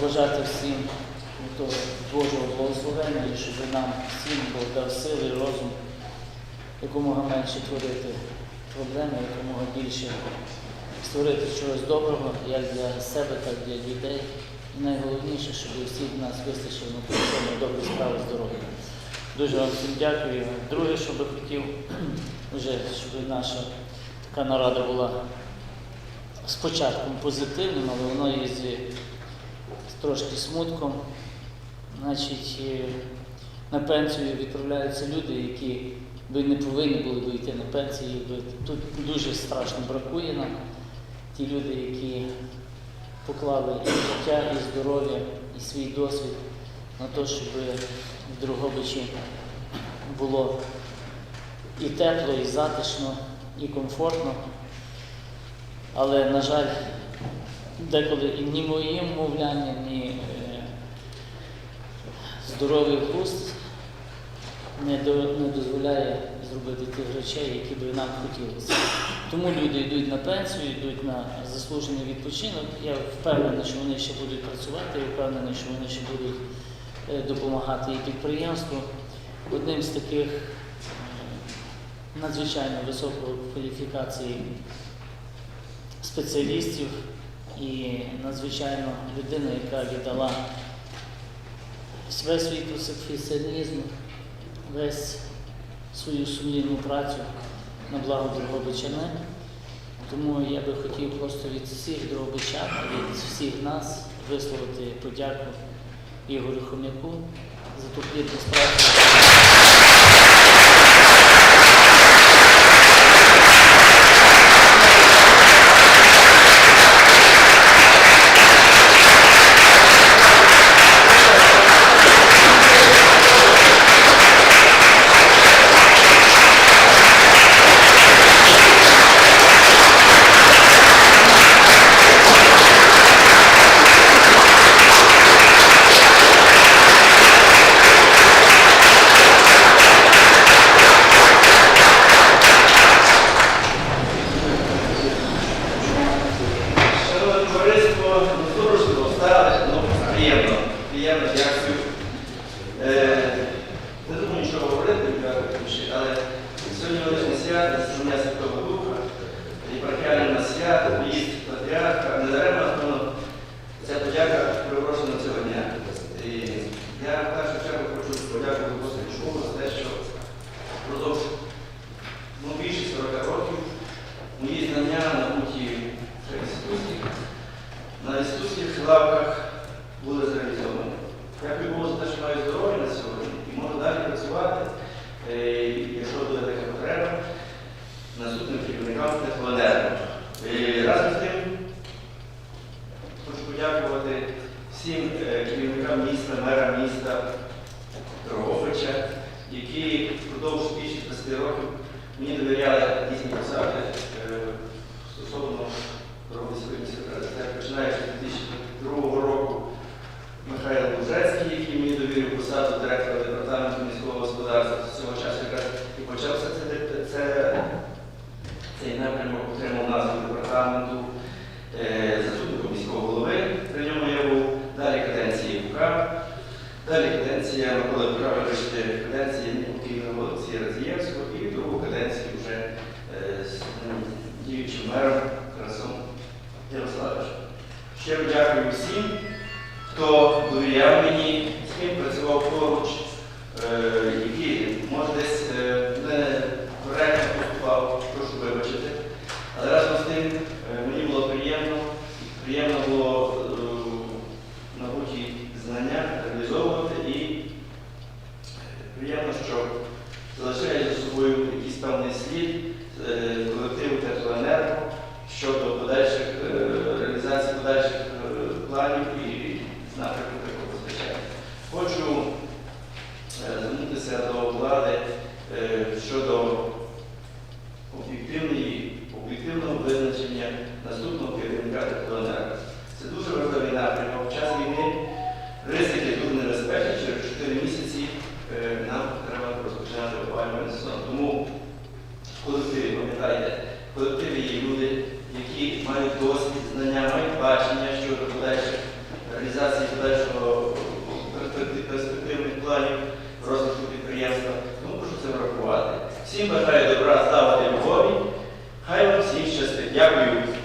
Побажати всім Божого благословення, і щоб нам всім Бог дав сили і розум якомога менше творити проблеми, якомога більше створити чогось доброго, як для себе, так і для людей. І найголовніше, щоб у всіх нас вистачило на добрі справи здоров'я. Дуже вам всім дякую. Друге, що би хотів, вже, щоб наша така нарада була спочатку позитивним, але воно є трошки смутком. Значить, е, на пенсію відправляються люди, які би не повинні були б йти на пенсію. Тут дуже страшно бракує нам. Ті люди, які поклали і життя, і здоров'я, і свій досвід на те, щоб в Дрогобичі було і тепло, і затишно, і комфортно. Але, на жаль, деколи і ні моїм мовлянням, ні е, здоровий глузд не, до, не дозволяє зробити тих речей, які би нам хотілося. Тому люди йдуть на пенсію, йдуть на заслужений відпочинок. Я впевнений, що вони ще будуть працювати, я впевнений, що вони ще будуть е, допомагати і підприємству. Одним з таких е, надзвичайно високої кваліфікації спеціалістів і надзвичайно людина, яка віддала весь свій професіоналізм, весь свою сумлінну працю на благо Дрогобичани. Тому я би хотів просто від всіх дрогобичан, від всіх нас висловити подяку Ігорю Хомяку за ту плідність праці. Шановне товариство, ну дорожко стали, ну приємно, приємно, дякую. Е, не думаю нічого говорити, більше, але сьогодні величне свято, Сім'я Святого Духа, єпархіальне на свято, поїзд патріарха, не даремно ну, ця подяка приурочена цього дня. І я в першу чергу хочу подякувати Господу Школу за те, що впродовж ну, більше 40 років мої знання набуті в інституті, на інститутських лавках були зреалізовані. Дякую Богу за те, що маю здоров'я на сьогодні і можу далі працювати, е, якщо буде така потреба, наступним керівникам теплоенерго. І Разом з тим хочу подякувати всім е, керівникам міста, мера міста Дрогобича, які впродовж більше 20 років мені Oh.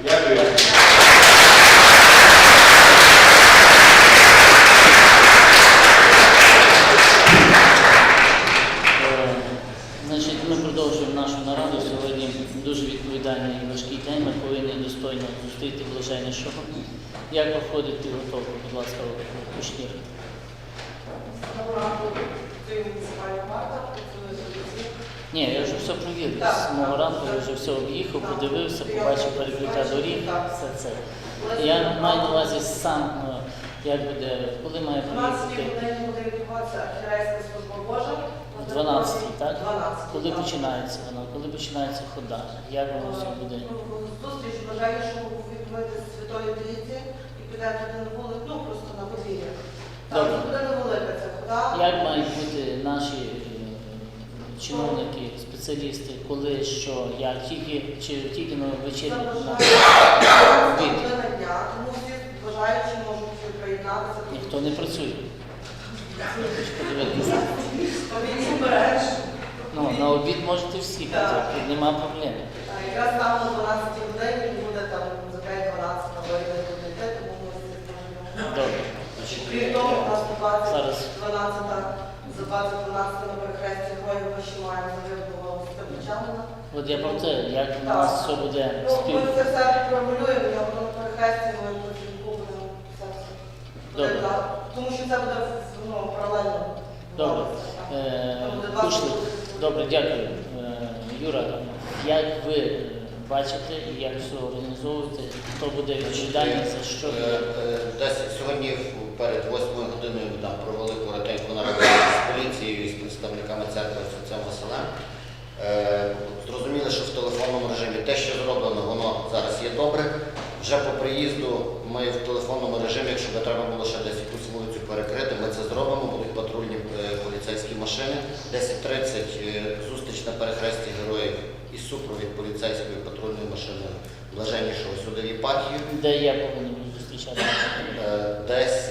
Дякую. Так. З мого ранку я вже все об'їхав, подивився, побачив перекриття доріг, все це. Я маю на увазі сам, е, як буде, коли має 12 приїхати? О 12, так? 12. Коли починається вона? Коли починається хода? Як воно все буде? Ну, Зустріч бажаючому відбувати з Святої Трійці і піде туди на вулицю, ну просто на подвір'я. Там буде невелика ця хода. Як мають бути наші е, чиновники, спеціалісти, коли, що, як, тільки, чи тільки на вечірні? на- дня, тому всі бажаючі можуть приєднатися. Ніхто не працює. Обід. Ну, на обід можете всі тут нема проблем. А Якраз там на 12 годині буде там за 5-12 на вигляд тому ми. Добре. Крім того, у нас на 20, Зараз. 12, за 20 12 на перехресті ще маємо загиблого Степичанина. От я про те, як у нас все буде Ну, спів. ми це все регулюємо, я буду на перехресті, ми працюємо будемо все. Добре. Так. Тому що це буде ну, паралельно. Добре. Так. Там буде Е, два. Добре, дякую. Е, Юра, як ви е, бачите і як все організовуєте, хто буде відповідальний за що? Е, е, Десь сьогодні в- перед 8 годиною ми там провели коротеньку нараду з поліцією і з представниками церкви з отцем Василем. Е, Зрозуміли, що в телефонному режимі те, що зроблено, воно зараз є добре. Вже ми в телефонному режимі, якщо би треба було ще десь якусь вулицю перекрити, ми це зробимо. Будуть патрульні е, поліцейські машини. 10.30 е, зустріч на перехресті героїв і супровід поліцейської патрульної машини блаженнішого сюди в єпархію. Де я повинен буду зустрічати? Е, Десь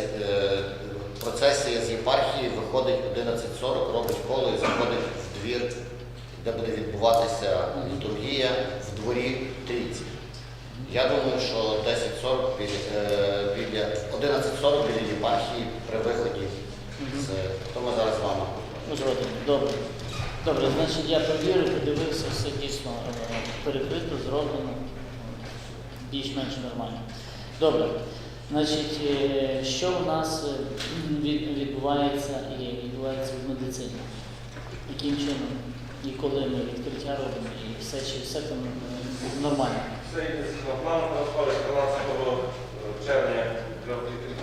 процесія з єпархії виходить 11.40, робить коло і заходить в двір, де буде відбуватися літургія в дворі трійці. Я думаю, що 10.40 біля, е, біля 11.40 єпархії при виході. То ми зараз з вами. Ну. Добре. Добре, значить я провірив, подивився, все дійсно е, перекрито, зроблено, більш-менш нормально. Добре. Значить, е, що в нас відбувається і відбувається в медицині? Яким чином і коли ми відкриття робимо, і все, чи все там нормально? Це йде на план розпали 13 червня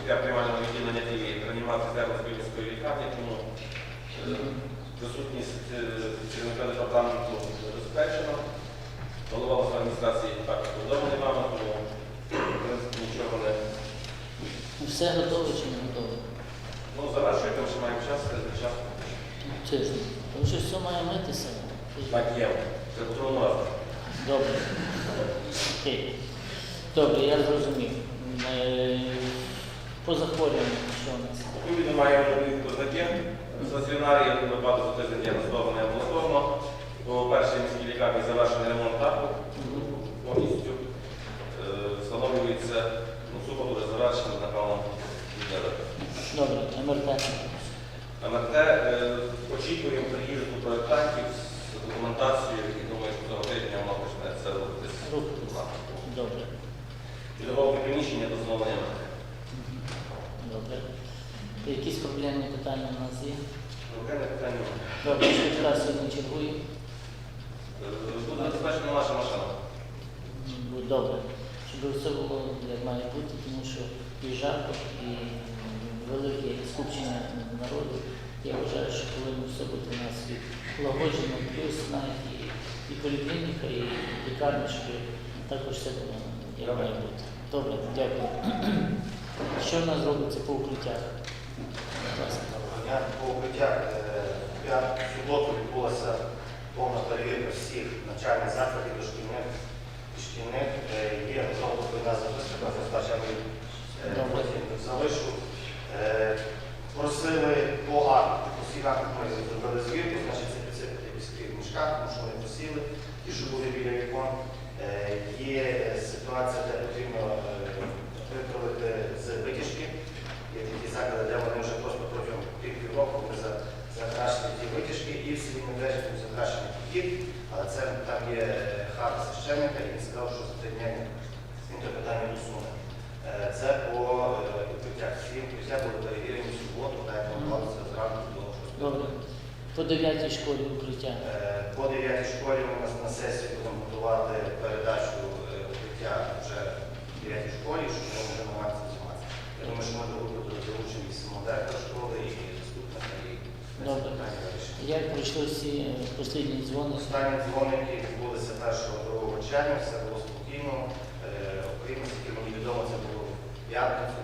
для приймального відділення і реанімації міської лікарні, тому е, присутність е, керівника департаменту забезпечена. Голова адміністрації також повідомлений вами, тому в принципі нічого не Все готове чи не готове? ну, завершує, тому що маємо час, це час. Тиждень. Тому що все має митися. Так є. Це разі. Добре. Окей. Добре, я зрозумів. Е, По захворюванню, що у нас? Відповідно, маємо нові показники. Стаціонарі випадок за тиждень є настроєна амбулаторно. У першій міській лікарні завершений ремонт даху повністю. Е, Встановлюється, ну, супер дуже завершений, напевно, віддали. Добре, МРТ. МРТ е, очікуємо приїзду проєктантів з документацією і думаю, що цього тижня воно почне це робитися. Рухатись. Добре. Підготовки приміщення до встановлення МРТ. Добре. Якісь проблемні питання у нас є? Окреме питання. Добре, швидка сьогодні чергує. Е, Буде забезпечена наша машина. М, Добре. Щоб все було як має бути, тому що і жарко, і велике скупчення народу. Я вважаю, що повинно все бути у нас відлагоджено, плюс навіть і, і поліклініка, і лікарня, щоб також все було Добре. бути. Добре, дякую. Що в нас робиться по укриттях? По укриттях е, в суботу відбулася повна перевірка всіх навчальних закладів дошкільних і шкільних. Е, Є одна записка, яка остача потім залишу. Е, Просили по акту, по всіх актах ми зробили звірку, значить це підсипати військові в мішках, тому що вони посіли, ті, що були біля вікон. Е, є ситуація, де потрібно е, виправити з витяжки. Є такі заклади, де вони вже просто протягом півроку закрашені ті витяжки і всі мережі тут закрашені підхід, але це там є е, хата священника і він сказав, що за три дня він то питання усуне. Це по відбиттях. Всі відбиття були перевірені в суботу, навіть зранку до 6. Е, дев'ятій школі укриття. Е, По 9 школі ми на- на сесії будемо готувати передачу е, укриття вже в 9 школі, щоб ми вже не мати займатися. Я думаю, що ми долучимо і самого школи, і заступника, і Добре. Як пройшли всі е, останні дзвони? Останні дзвоники відбулися 1-2 червня, все було спокійно. Окрім, наскільки мені відомо, це було в п'ятницю,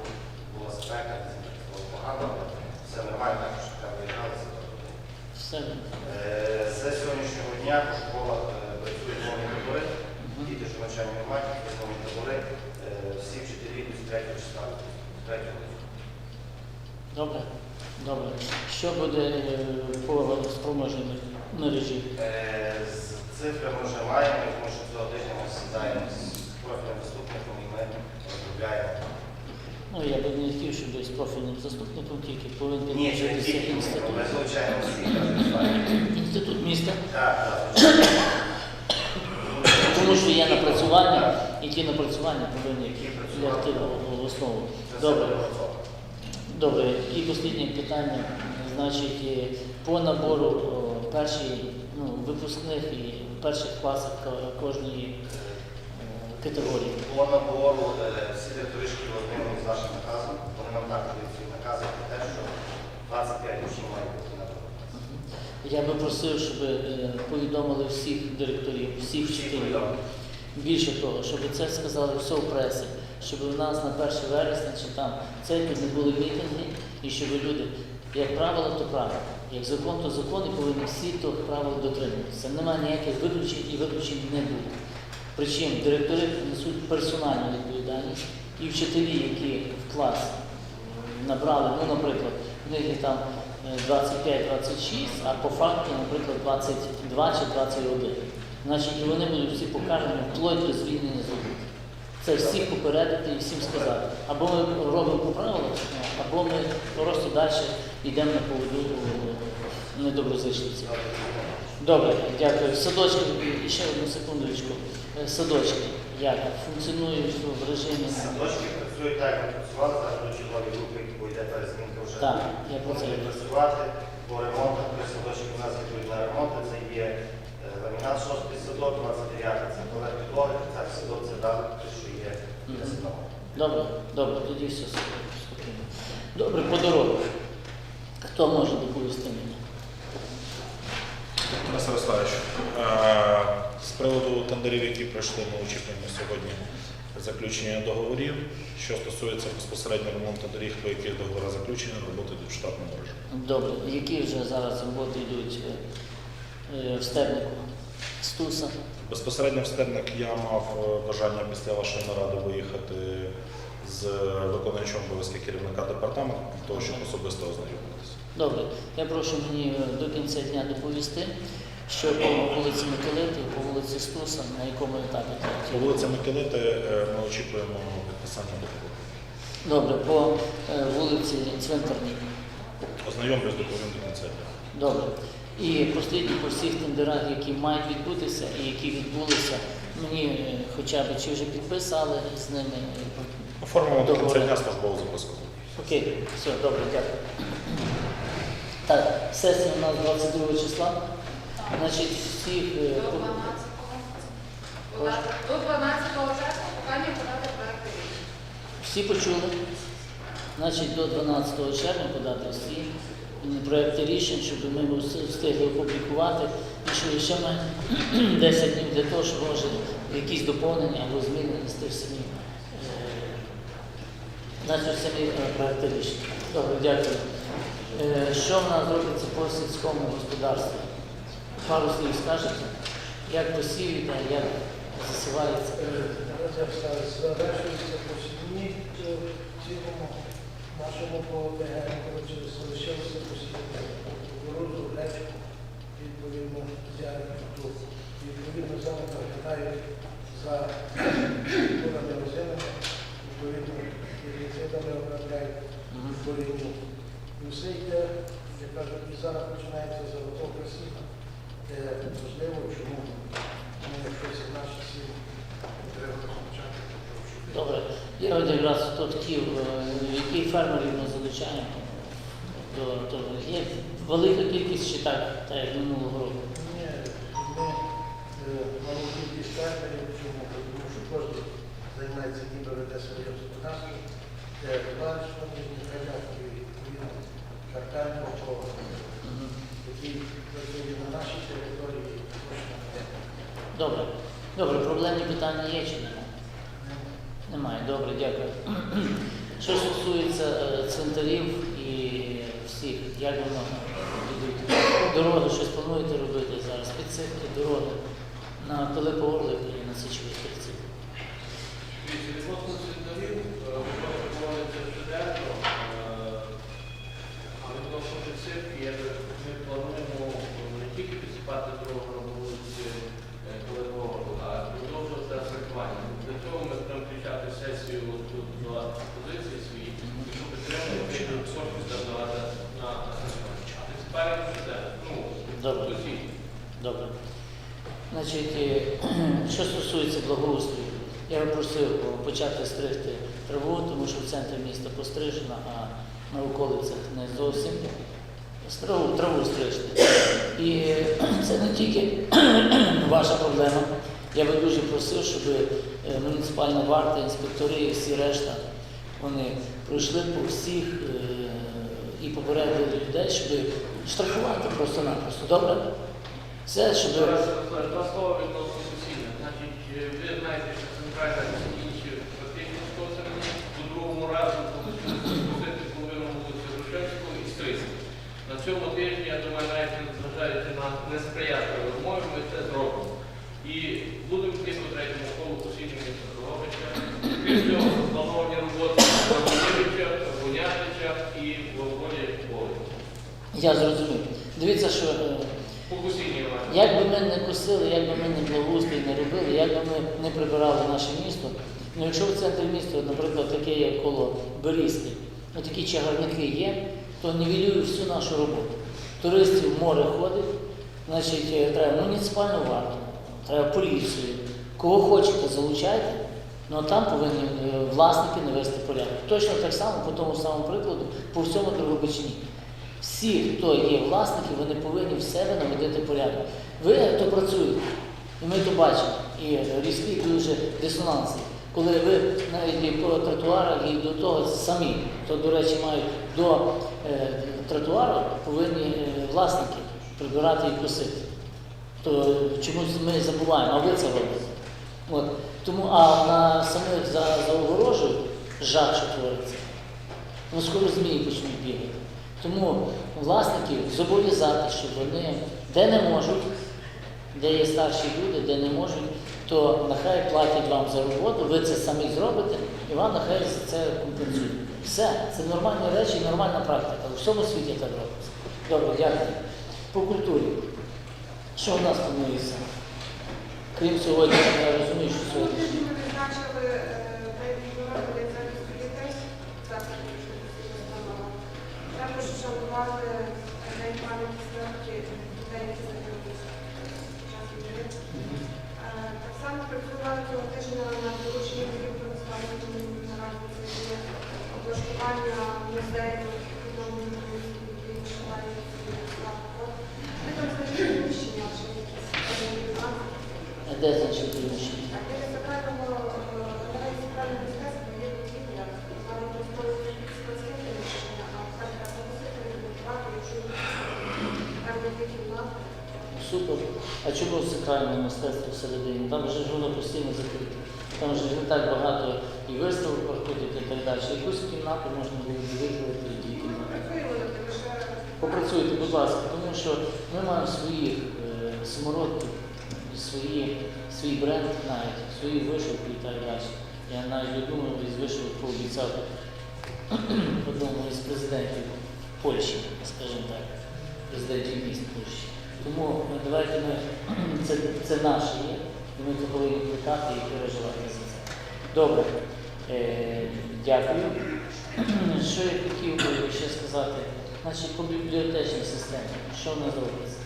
була спека, це було погано, але все нормально, так що треба виїжджалися. Все. Е, З сьогоднішнього дня по школах е, працюють нові табори, діти, що навчання не мають, нові табори. Е, Всі вчителі з 3 числа, 3 Добре. Добре. Що буде е, по спроможній мережі? Е, З цифрами вже маємо, тому що цього тижня ми сідаємо з профільним заступником і ми розробляємо. Ну, я би не хотів, щоб з профільним заступником тільки повинен Ні, це не підключитися тільки ми, інститут. ми звичайно всі розглядаємо. Інститут міста. Так, так. Тому що є напрацювання, і ті напрацювання повинні лягти в основу. Добре. Добре. І останнє питання. Значить, е, по набору о, перші ну, випускних і перших класах ко- кожної категорії. По набору е, всі директори шкіл ознайомлені з нашим наказом. Вони нам також дають свій накази про те, що 25 учнів має бути на Я би просив, щоб е, повідомили всіх директорів, всіх вчителів. Більше того, щоб це сказали все в пресі, щоб у нас на 1 вересня чи там церкві не були мітинги, і щоб люди, як правило, то правило. Як закон, то закон, і повинні всі тих правил дотримуватися. Немає ніяких виключень і виключень не буде. Причому директори несуть персональну відповідальність і вчителі, які в клас набрали, ну, наприклад, в них є там е, 25-26, а по факту, наприклад, 22 чи 21. Значить, і вони будуть всі покарані вплоть до звільнення з роботи. Це всіх попередити і всім сказати. Або ми робимо по правилах, або ми просто далі йдемо на поводу е, недоброзичливців. Добре, дякую. Садочки, і ще одну секундочку. Е, Садочки, як функціонують в режимі? Садочки працюють так, як ми працювали, зараз до чергові групи, які йде перезмінка вже Так, я говорю. працювати. По ремонтах три садочки у нас йдуть на ремонти. Це є е, ламінат 6 садок, 29 це туалет підлоги, це садок це дали, те, що є для садок. Добре, добре, тоді все спокійно. Добре, по дорогах. Хто може доповісти мені? Тарас Ярославович, з приводу тендерів, які пройшли, ми очікуємо сьогодні заключення договорів. Що стосується безпосередньо ремонту доріг, по яких договори заключені, роботи йдуть в штатному режимі. Добре, які вже зараз роботи йдуть е, е, в Стернику? Стуса? Безпосередньо в Стерник я мав е, бажання після вашої наради виїхати з виконуючим обов'язки керівника департаменту для того, щоб особисто ознайомитися. Добре, я прошу мені е, до кінця дня доповісти, що по вулиці Миколити, по вулиці Стуса, на якому етапі По вулиці Миколити е, ми очікуємо підписання договору. Добре, по е, вулиці Цвинтарній. Ознайомлюсь доповім до кінця дня. Добре. І послідні по всіх тендерах, які мають відбутися і які відбулися, мені е, хоча б чи вже підписали з ними. Оформимо до кінця Договори. дня службову записку. Окей, все, добре, дякую. Так, сесія у нас 22 числа. Значить, всіх е, До 12 подати- До 12 червня питання подати проекти рішення. всі почули. Значить, до 12 червня подати всі м, проекти рішень, щоб ми встигли опублікувати. І що ще ми 10 днів для того, щоб може якісь доповнення або зміни внести в самі. Е, Значить, самі е, проекти рішень. Добре, дякую. Е, Що в нас робиться по сільському господарству? Пару слів скажете, як посіюєте, як засівається? Завершується посівні в цілому нашому по ОТГ, коротше, залишилося гречку, відповідно, зярку. І все йде, я кажу, і зараз починається заготовка сіна. Де можливо, чому ми щось з наших сіл треба розпочати. Добре. Я от якраз то хотів, е, який фермерів ми залучаємо до того. Є велика кількість чи так, так як минулого року? Ні, ми е, мали кількість картерів, чому? Тому що кожен займається ніби веде своє господарство, де відправляють і відповідно картально який працює на нашій території, також на те. Добре. Добре, проблемні питання є чи немає? Немає. Добре, дякую. Що стосується е, цвинтарів і всіх, як воно будуть? Дороги, щось плануєте робити зараз? Підсипки, дороги на Пилипа Орлика і на Січовій стрільці. Відносно цвинтарів, робота проводиться щоденно, е, а відносно підсипки, я би- ми плануємо не тільки підсипати дорогу на вулиці Колевого, а продовжувати асфальтування. Для цього ми будемо включати сесію тут до позиції свої, щоб підтримати кошти здавати на асфальтування. А підсипаємо щоденно, ну, Добре. постійно. Добре. Значить, е, що стосується благоустрою, я би просив почати стригти траву, тому що в центрі міста пострижена, а на околицях не зовсім. Траву, траву стрижти. І це не тільки ваша проблема. Я би дуже просив, щоб е, муніципальна варта, інспектори і всі решта вони пройшли по всіх е, і попередили людей, щоб штрафувати просто-напросто. Добре? Все, щоб два слова відносно сусідів. Значить, е, ви знаєте, що центральна інші фактично способні у другому разу половину вулиці Грушевського і Стрийського. На цьому тижні, я думаю, навіть зважаючи на несприятливі умови, ми це зробимо. І будемо йти по третьому колу посіння міста Дрогобича. Крім цього, заплановані роботи Володимирича, Гунятича і Володя. я зрозумів. Дивіться, що як би ми не косили, як би ми не благоустрій не робили, як би ми не прибирали наше місто, ну якщо в центрі міста, наприклад, таке як коло Берізки, ну такі чагарники є, то нівелює всю нашу роботу. Туристів море ходить, значить, е, треба муніципальну варту, треба поліцію. Кого хочете, залучайте, Ну а там повинні е, власники навести порядок. Точно так само, по тому самому прикладу, по всьому Дрогобичині. Всі, хто є власники, вони повинні в себе наводити порядок. Ви то працюєте, і ми то бачимо. І різкі дуже дисонанси. Коли ви навіть і по тротуарах і до того самі, то, до речі, мають до е, тротуару повинні е, власники прибирати і косити. То чомусь ми забуваємо, а ви це робите. От. Тому, а на самих за, за огорожею жах, що твориться. Ну, скоро змії почнуть бігати. Тому власників зобов'язати, щоб вони де не можуть, де є старші люди, де не можуть, то нехай платять вам за роботу, ви це самі зробите, і вам нехай за це компенсують. Все, це нормальні речі, нормальна практика. У всьому світі так робиться. Добре, дякую. По культурі. Що в нас планується? Крім сьогодні, я розумію, що сьогодні. Вшанувати День пам'яті смерті війни. Е, Так само працювали цього тижня на наставника наразі облаштування музею де значить приміщення? Сакральне мистецтво всередині? Там же ж воно постійно закрите. Там же ж не так багато і виставок проходять і так далі. Якусь кімнату можна було б і що Попрацюйте, будь ласка, тому що ми маємо своїх е, самородків, свої, свій бренд навіть, свої вишивки і так далі. Я навіть думаю, із вишивок пообіцяв одному із президентів Польщі, скажімо так, президентів міст Польщі. Тому ну, давайте ми це, це наше є, і ми це повинні питати і переживати за це. Добре, е, дякую. Що я хотів би ще сказати? Значить, по бібліотечній системі, що в нас робиться?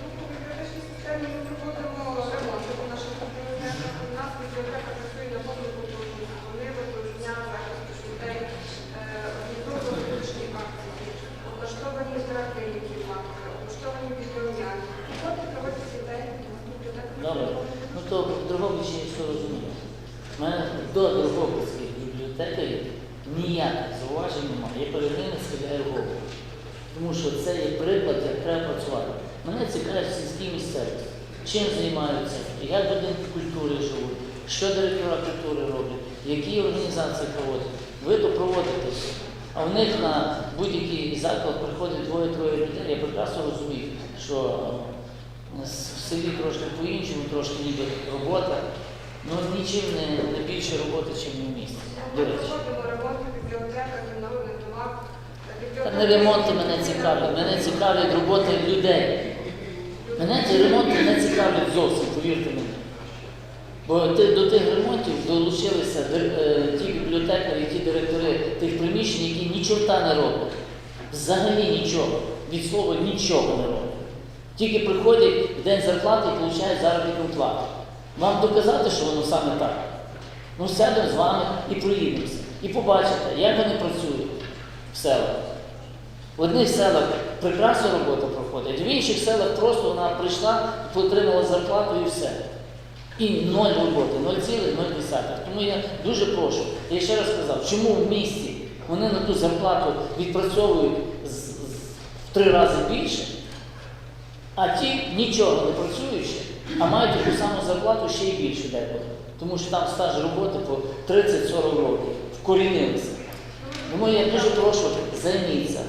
ну, по бібліотечній системі ми проводимо ремонт у наших бібліотеках. У нас бібліотека працює на повну потужність. Вони виповнення захисту дітей, організовують вуличні акції, облаштовані інтерактивні ніяких зауважень немає. Я перед ними схиляю голову. Тому що це є приклад, як треба працювати. Мене цікавить сільські місцевості. Чим займаються, як будинки культури живуть, що директора культури роблять, які організації проводять. Ви то проводите все. А в них на будь-який заклад приходить двоє-троє людей. Я прекрасно розумію, що е, в селі трошки по-іншому, трошки ніби робота. Ну нічим не, не більше роботи, ніж в місті. До речі. Ремонт. Та не ремонти мене цікавлять, мене цікавлять роботи людей. Мене ці ремонти не цікавлять зовсім, повірте мені. Бо ти- до тих ремонтів долучилися е, ті бібліотекарі, ті директори тих приміщень, які ні чорта не роблять. Взагалі нічого. Від слова нічого не роблять. Тільки приходять в день зарплати і получають заробітну плату. Вам доказати, що воно саме так? Ну, сядемо з вами і проїдемося. І побачите, як вони працюють в селах. В одних селах прекрасна робота проходить, в інших селах просто вона прийшла, отримала зарплату і все. І ноль роботи, 0,0. Тому я дуже прошу, я ще раз сказав, чому в місті вони на ту зарплату відпрацьовують з- з- в три рази більше, а ті нічого не працюючи, а мають таку саму зарплату ще й більше деколи. Тому що там стаж роботи по 30-40 років, вкорінилися. Тому я дуже прошу, займіться,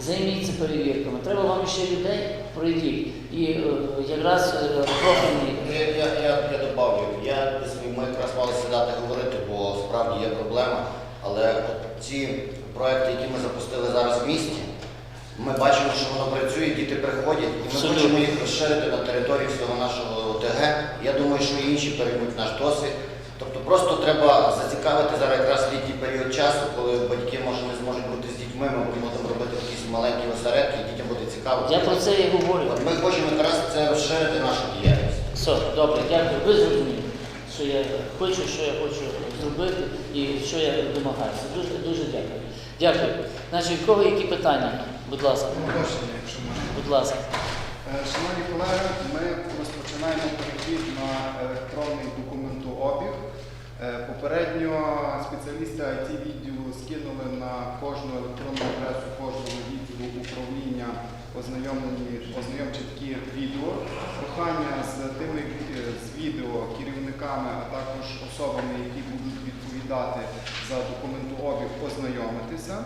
займіться перевірками. Треба вам ще людей пройдіть. І е, якраз е, профільний. Я, я, я, я добавлю, я, ми якраз мали сідати говорити, бо справді є проблема, але от ці проекти, які ми запустили зараз в місті, ми бачимо, що воно працює, діти приходять, і ми Абсолютно. хочемо їх розширити на території всього нашого ОТГ. Я думаю, що і інші переймуть наш досвід. Тобто просто треба зацікавити зараз якраз літній період часу, коли батьки може не зможуть бути з дітьми, ми будемо там робити якісь маленькі осередки, і дітям буде цікаво. Я про це і говорю. От ми хочемо якраз це розширити нашу діяльність. Все, добре, дякую. Ви зрозуміли, що я хочу, що я хочу зробити і що я домагаюся. Дуже, дуже дякую. Дякую. Значить, в кого які питання? Будь ласка, Оголошення, якщо можна. будь ласка. Е, Шановні колеги, ми розпочинаємо перехід на електронний документообіг. Е, Попередньо спеціалісти it відділу скинули на кожну електронну адресу кожного відділу управління ознайомчі такі відео. Прохання з тими е, з відео керівниками, а також особами, які будуть відповідати за документообіг, ознайомитися.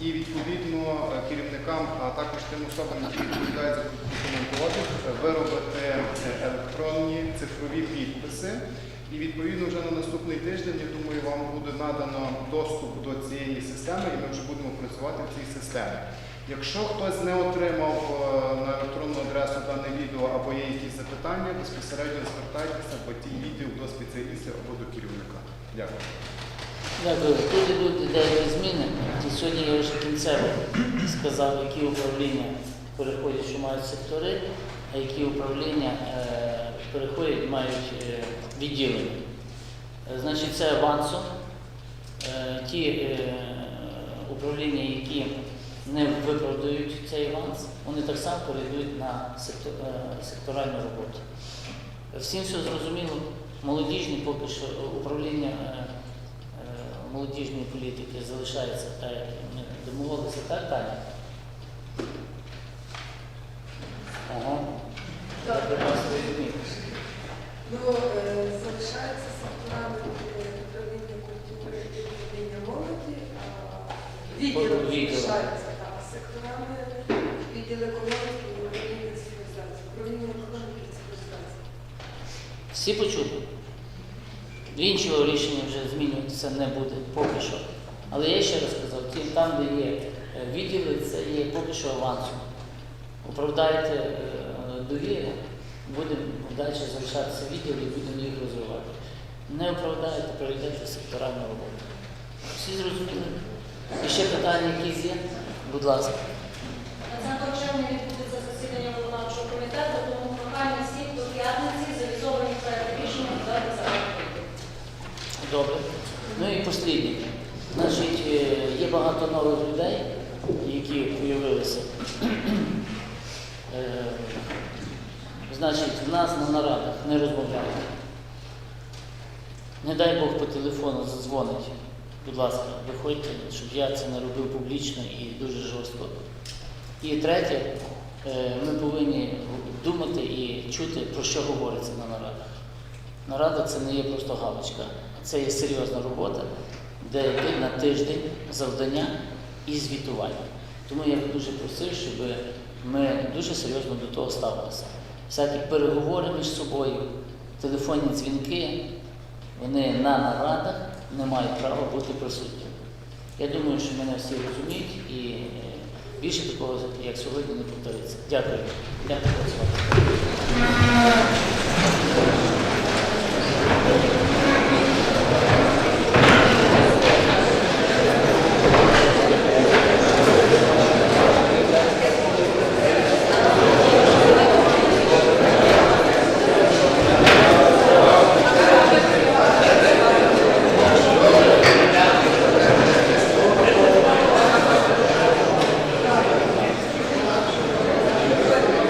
І відповідно е, керівникам, а також тим особам, які відповідають за е, виробити е, електронні цифрові підписи. І відповідно вже на наступний тиждень, я думаю, вам буде надано доступ до цієї системи, і ми вже будемо працювати в цій системі. Якщо хтось не отримав е, на електронну адресу дане відео або є якісь запитання, безпосередньо звертайтеся по тій відео до спеціалістів або до керівника. Дякую. Дякую. Тут ідуть деякі зміни. І сьогодні я вже кінцево сказав, які управління переходять, що мають сектори, а які управління е, переходять, мають е, відділення. Е, Значить, це авансом. Ті управління, які не виправдають цей аванс, вони так само перейдуть на сектор, секторальну роботу. Всім все зрозуміло. Молодіжні поки що управління молодіжної політики залишається так, як ми домовилися, так, Таня? Ага. Так. Ну, е, залишається секторами е, управління культури і управління молоді, а залишаються так, секторами відділ економіки і управління цифровізації. Управління економіки і цифровізації. Всі почули? Іншого рішення вже змінюватися не буде поки що. Але я ще раз сказав, ті, там, де є е, відділи, це є поки що авансом. Оправдаєте е, довіру, будемо далі залишатися відділи і будемо їх розвивати. Не оправдаєте, перейдете секторальну роботу. Всі зрозуміли? І ще питання якісь є? Будь ласка. 20 червня відбудеться засідання виконавчого комітету, тому прохання всіх до п'ятниці завізовані проекти рішення подати за Добре. Посліднє. Значить, е, є багато нових людей, які з'явилися. Е, Значить, в нас на нарадах не розмовляють. Не дай Бог по телефону задзвонить будь ласка, виходьте, щоб я це не робив публічно і дуже жорстко. І третє, е, ми повинні думати і чути, про що говориться на нарадах. Нарада це не є просто галочка, це є серйозна робота, де йде на тиждень завдання і звітування. Тому я дуже просив, щоб ми дуже серйозно до того ставилися. Всякі переговори між собою, телефонні дзвінки, вони на нарадах не мають права бути присутніми. Я думаю, що мене всі розуміють і е, більше такого, як сьогодні, не повториться. Дякую. Дякую. за увагу.